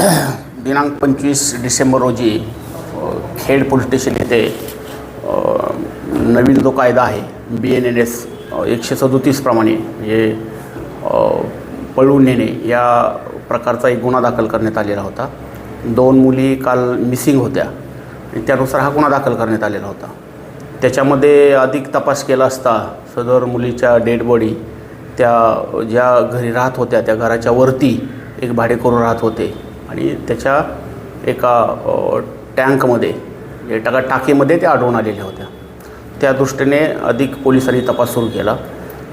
दिनांक पंचवीस डिसेंबर रोजी खेड पोलीस स्टेशन येथे नवीन जो कायदा आहे बी एन एन एस एकशे सदोतीसप्रमाणे म्हणजे पळवून नेणे या प्रकारचा एक गुन्हा दाखल करण्यात आलेला होता. दोन मुली काल मिसिंग होत्या. आणि त्यानुसार हा गुन्हा दाखल करण्यात आलेला होता. त्याच्यामध्ये अधिक तपास केला असता सदर मुलीच्या डेड बॉडी त्या ज्या घरी राहत होत्या त्या घराच्या वरती एक भाडेकरू राहत होते. आणि त्याच्या एका टँकमध्ये म्हणजे टाका टाकीमध्ये त्या आढळून आलेल्या होत्या. त्या दृष्टीने अधिक पोलिसांनी तपास सुरू केला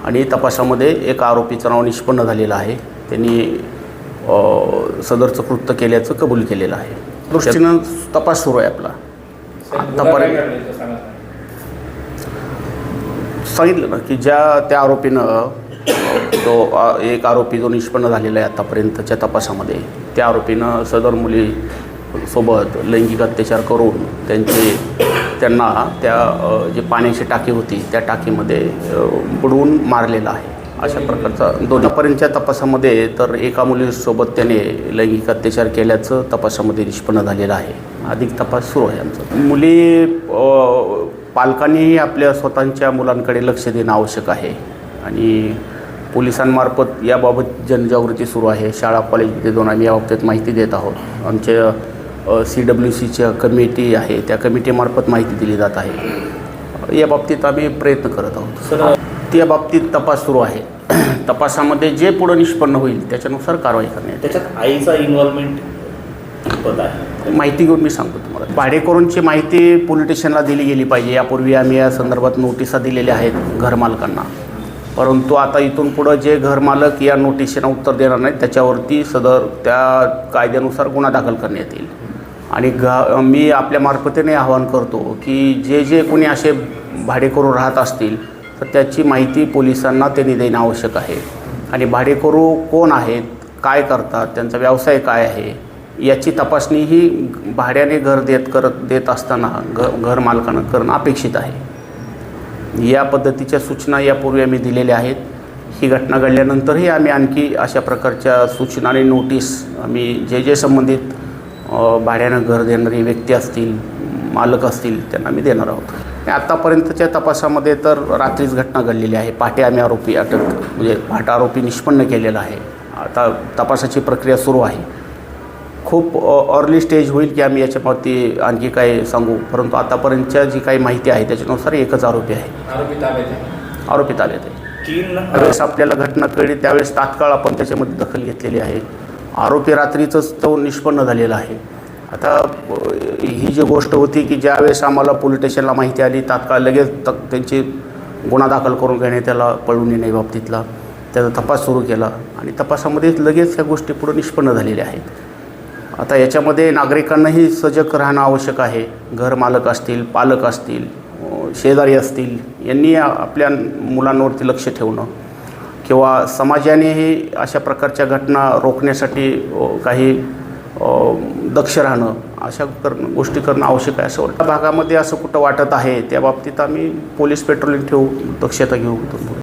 आणि तपासामध्ये एक आरोपीचं नाव निष्पन्न झालेलं आहे. त्यांनी सदरचं कृत्य केल्याचं कबूल केलेलं आहे. दृष्टीनं तपास सुरू आहे आपला. आत्तापर्यंत सांगितलं ना की ज्या त्या आरोपीनं तो एक आरोपी जो निष्पन्न झालेला आहे आतापर्यंतच्या तपासामध्ये त्या आरोपीनं सदर मुली सोबत लैंगिक अत्याचार करून त्यांचे त्यांना त्या जे जी पाण्याची टाकी होती त्या टाकीमध्ये बुडवून मारलेला आहे. अशा प्रकारचा दोन्हीपर्यंतच्या तपासामध्ये तर एका मुलीसोबत त्याने लैंगिक अत्याचार केल्याचं तपासामध्ये निष्पन्न झालेलं आहे. अधिक तपास सुरू आहे आमचा. मुली पालकांनीही आपल्या स्वतःच्या मुलांकडे लक्ष देणं आवश्यक आहे. आणि पोलिसांमार्फत याबाबत जनजागृती सुरू आहे. शाळा कॉलेजमध्ये जाऊन आम्ही याबाबतीत माहिती देत आहोत. आमच्या सी डब्ल्यू सीच्या कमिटी आहे. त्या कमिटीमार्फत माहिती दिली जात आहे. या बाबतीत आम्ही प्रयत्न करत आहोत. सर त्या बाबतीत तपास सुरू आहे. तपासामध्ये जे पुढं निष्पन्न होईल त्याच्यानुसार कारवाई करण्यात येईल. त्याच्यात आईचा इन्व्हॉल्वमेंट आहे? माहिती घेऊन मी सांगतो तुम्हाला. भाडेकरूंची माहिती पोलीस स्टेशनला दिली गेली पाहिजे. यापूर्वी आम्ही या संदर्भात नोटिसा दिलेल्या आहेत घरमालकांना. परंतु आता इथून पुढं जे घरमालक या नोटिशीना उत्तर देणार नाहीत त्याच्यावरती सदर त्या कायद्यानुसार गुन्हा दाखल करण्यात येईल. आणि घ मी आपल्या मार्फतीने आवाहन करतो की जे जे कोणी असे भाडेकरू राहत असतील तर त्याची माहिती पोलिसांना त्यांनी देणं आवश्यक आहे. आणि भाडेकरू कोण आहेत काय करतात त्यांचा व्यवसाय काय आहे याची तपासणी ही भाड्याने घर देत करत देत असताना घ घर मालकानं करणं अपेक्षित आहे. या पद्धतीच्या सूचना यापूर्वी आम्ही दिलेल्या आहेत. ही घटना घडल्यानंतरही आम्ही आणखी अशा प्रकारच्या सूचना आणि नोटीस आम्ही जे जे संबंधित भाड्यानं घर देणारी व्यक्ती असतील मालक असतील त्यांना आम्ही देणार आहोत. आणि आत्तापर्यंतच्या तपासामध्ये तर रात्रीच घटना घडलेली आहे. पहाटे आम्ही आरोपी अटक म्हणजे पहाटे आरोपी निष्पन्न केलेला आहे. आता तपासाची प्रक्रिया सुरू आहे. खूप अर्ली स्टेज होईल की आम्ही याच्यावरती आणखी काय सांगू. परंतु आतापर्यंतच्या जी काही माहिती आहे त्याच्यानुसार एकच आरोपी आहे. आरोपी ताब्यात आहे. आरोपी ताब्यात आहे. तीन आपल्याला घटना कळली त्यावेळेस तात्काळ आपण त्याच्यामध्ये दखल घेतलेली आहे. आरोपी रात्रीचंच तो निष्पन्न झालेला आहे. आता ही जी गोष्ट होती की ज्यावेळेस आम्हाला पोलीस स्टेशनला माहिती आली तात्काळ लगेच त त्यांची गुन्हा दाखल करून घेणे त्याला पळून येणे बाबतीतला त्याचा तपास सुरू केला. आणि तपासामध्ये लगेच ह्या गोष्टी पुढे निष्पन्न झालेल्या आहेत. आता याच्यामध्ये नागरिकांनाही सजग राहणं आवश्यक आहे. घरमालक असतील पालक असतील शेजारी असतील यांनी आपल्या मुलांवरती लक्ष ठेवणं किंवा समाजानेही अशा प्रकारच्या घटना रोखण्यासाठी काही दक्ष राहणं अशा करणं गोष्टी करणं आवश्यक आहे असं वाटतं. भागामध्ये असं कुठं वाटत आहे त्या बाबतीत आम्ही पोलीस पेट्रोलिंग ठेवू दक्षता घेऊ.